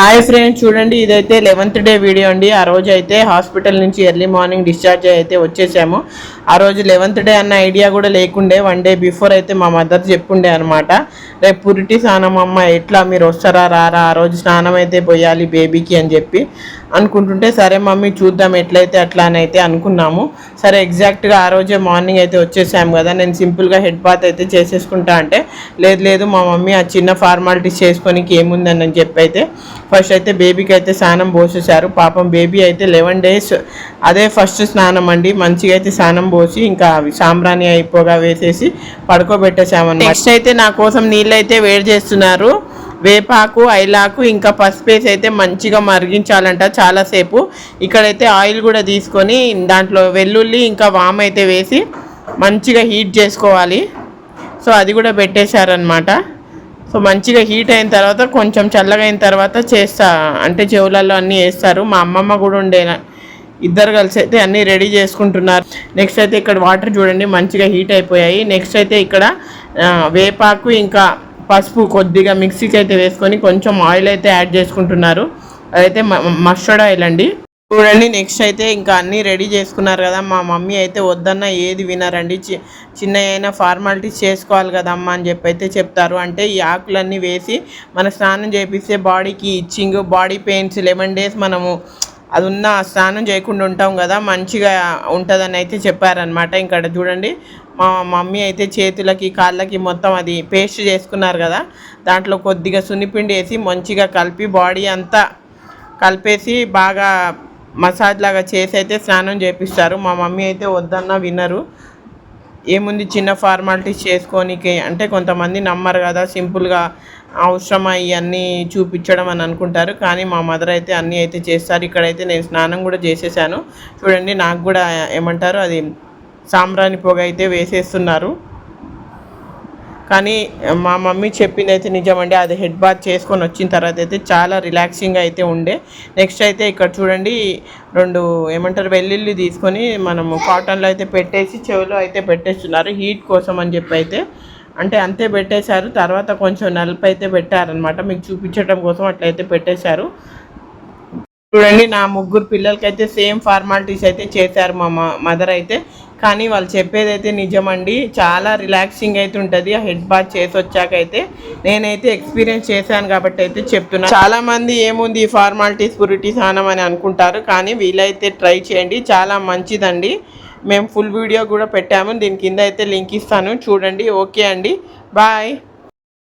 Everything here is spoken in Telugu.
హాయ్ ఫ్రెండ్స్ చూడండి ఇదైతే లెవెంత్ డే వీడియో అండి. ఆ రోజు అయితే హాస్పిటల్ నుంచి ఎర్లీ మార్నింగ్ డిశ్చార్జ్ అయితే వచ్చేసాము. ఆ రోజు లెవెంత్ డే అన్న ఐడియా కూడా లేకుండే వన్ డే బిఫోర్ అయితే మా మదర్ చెప్పుండే అనమాట రేపు పురిటి స్నానం అమ్మ ఎట్లా? మీరు వస్తారా రారా? ఆ రోజు స్నానం అయితే పోయాలి బేబీకి అని చెప్పి అనుకుంటుంటే సరే మమ్మీ చూద్దాం ఎట్లయితే అట్లా అని అయితే అనుకున్నాము. సరే ఎగ్జాక్ట్గా ఆ రోజే మార్నింగ్ అయితే వచ్చేసాము కదా. నేను సింపుల్గా హెడ్ బాత్ అయితే చేసేసుకుంటా అంటే లేదు లేదు మా మమ్మీ ఆ చిన్న ఫార్మాలిటీస్ చేసుకోనికి ఏముందని అని చెప్పి అయితే ఫస్ట్ అయితే బేబీకి అయితే స్నానం పోసేశారు. పాపం బేబీ అయితే లెవెన్ డేస్ అదే ఫస్ట్ స్నానం అండి. మంచిగా అయితే స్నానం పోసి ఇంకా అవి సాంబ్రాణి అయిపోగా వేసేసి పడుకోబెట్టేసామన్నమాట నెక్స్ట్ అయితే నా కోసం నీళ్ళు అయితే వేడి చేస్తున్నారు. వేపాకు ఐలాకు ఇంకా పసుపేసి అయితే మంచిగా మరిగించాలంట చాలాసేపు ఇక్కడైతే ఆయిల్ కూడా తీసుకొని దాంట్లో వెల్లుల్లి ఇంకా వామ్ అయితే వేసి మంచిగా హీట్ చేసుకోవాలి. సో అది కూడా పెట్టేశారనమాట సో మంచిగా హీట్ అయిన తర్వాత కొంచెం చల్లగా అయిన తర్వాత చేస్తా. అంటే చెవులలో అన్నీ వేస్తారు. మా అమ్మమ్మ కూడా ఉండే ఇద్దరు కలిసి అయితే అన్నీ రెడీ చేసుకుంటున్నారు. నెక్స్ట్ అయితే ఇక్కడ వాటర్ చూడండి మంచిగా హీట్ అయిపోయాయి. నెక్స్ట్ అయితే ఇక్కడ వేపాకు ఇంకా పసుపు కొద్దిగా మిక్సీకి అయితే వేసుకొని కొంచెం ఆయిల్ అయితే యాడ్ చేసుకుంటున్నారు. అదైతే మస్టర్డ్ ఆయిల్ అండి. చూడండి నెక్స్ట్ అయితే ఇంకా అన్నీ రెడీ చేసుకున్నారు కదా మా మమ్మీ అయితే వద్దన్న ఏది వినరండి. చి చిన్న అయినా ఫార్మాలిటీస్ చేసుకోవాలి కదమ్మా అని చెప్పి అయితే చెప్తారు. అంటే ఈ ఆకులన్నీ వేసి మన స్నానం చేపిస్తే బాడీకి itching body pains eleven days మనము అది ఉన్న స్నానం చేయకుండా ఉంటాం కదా మంచిగా ఉంటుందని అయితే చెప్పారనమాట ఇక్కడ చూడండి మా మమ్మీ అయితే చేతులకి కాళ్ళకి మొత్తం అది పేస్ట్ చేసుకున్నారు కదా. దాంట్లో కొద్దిగా సున్నిపిండి వేసి మంచిగా కలిపి బాడీ అంతా కలిపేసి బాగా మసాజ్ లాగా చేసి అయితే స్నానం చేపిస్తారు. మా మమ్మీ అయితే వద్దన్నా వినరు. ఏముంది చిన్న ఫార్మాలిటీస్ చేసుకోనికి అంటే కొంతమంది నమ్మరు కదా సింపుల్గా అవసరమా ఇవన్నీ చూపించడం అని అనుకుంటారు. కానీ మా మదర్ అయితే అన్నీ అయితే చేస్తారు. ఇక్కడైతే నేను స్నానం కూడా చేసేసాను. చూడండి నాకు కూడా ఏమంటారు అది సాంబ్రాణి పొగ అయితే వేసేస్తున్నారు. కానీ మా మమ్మీ చెప్పింది అయితే నిజమండి. అది హెడ్ బాత్ చేసుకొని వచ్చిన తర్వాత అయితే చాలా రిలాక్సింగ్ అయితే ఉండే. నెక్స్ట్ అయితే ఇక్కడ చూడండి రెండు ఏమంటారు వెల్లుల్లి తీసుకొని మనము కాటన్లో అయితే పెట్టేసి చెవిలో అయితే పెట్టేస్తున్నారు. హీట్ కోసం అని చెప్పి అయితే అంటే అంతే పెట్టేశారు. తర్వాత కొంచెం నలుపు అయితే పెట్టారనమాట మీకు చూపించడం కోసం అట్లయితే పెట్టేశారు. చూడండి నా ముగ్గురు పిల్లలకైతే సేమ్ ఫార్మాలిటీస్ అయితే చేశారు మా మదర్ అయితే. కానీ వాళ్ళు చెప్పేది అయితే నిజమండి చాలా రిలాక్సింగ్ అయితే ఉంటుంది ఆ హెడ్ బాత్ చేసి వచ్చాక అయితే నేనైతే ఎక్స్పీరియన్స్ చేశాను కాబట్టి అయితే చెప్తున్నా. చాలామంది ఏముంది ఈ ఫార్మాలిటీస్ పురిటీ స్నానం అని అనుకుంటారు కానీ వీలైతే ట్రై చేయండి చాలా మంచిదండి. మేము ఫుల్ వీడియో కూడా పెట్టాము దీని కింద అయితే లింక్ ఇస్తాను చూడండి ఓకే అండి బాయ్.